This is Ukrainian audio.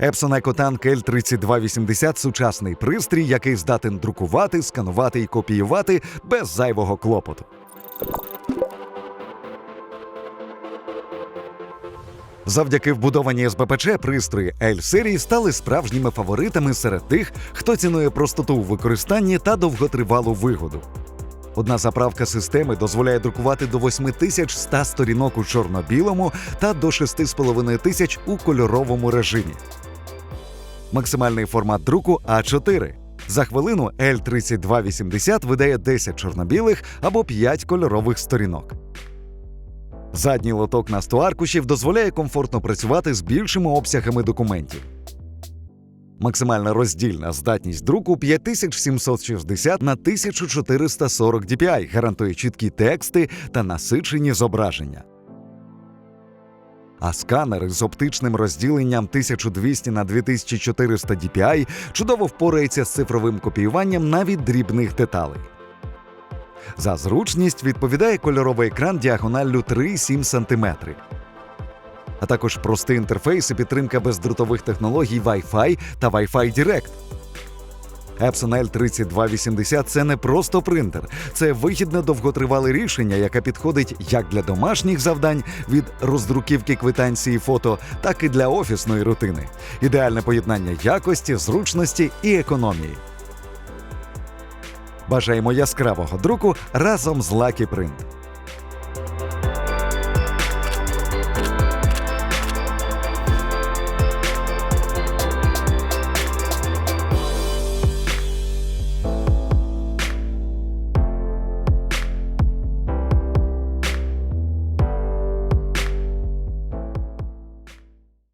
Epson EcoTank L3280 – сучасний пристрій, який здатен друкувати, сканувати і копіювати без зайвого клопоту. Завдяки вбудованій СБПЧ пристрої L-серії стали справжніми фаворитами серед тих, хто цінує простоту у використанні та довготривалу вигоду. Одна заправка системи дозволяє друкувати до 8100 сторінок у чорно-білому та до 6500 у кольоровому режимі. Максимальний формат друку А4. За хвилину L3280 видає 10 чорно-білих або 5 кольорових сторінок. Задній лоток на 100 аркушів дозволяє комфортно працювати з більшими обсягами документів. Максимальна роздільна здатність друку 5760 на 1440 dpi, гарантує чіткі тексти та насичені зображення. А сканер з оптичним розділенням 1200 на 2400 dpi чудово впорається з цифровим копіюванням навіть дрібних деталей. За зручність відповідає кольоровий екран діагоналлю 3,7 см. А також простий інтерфейс і підтримка бездротових технологій Wi-Fi та Wi-Fi Direct. Epson L3280 – це не просто принтер, це вигідне довготривале рішення, яке підходить як для домашніх завдань від роздруківки квитанції фото, так і для офісної рутини. Ідеальне поєднання якості, зручності і економії. Бажаємо яскравого друку разом з Lucky Print.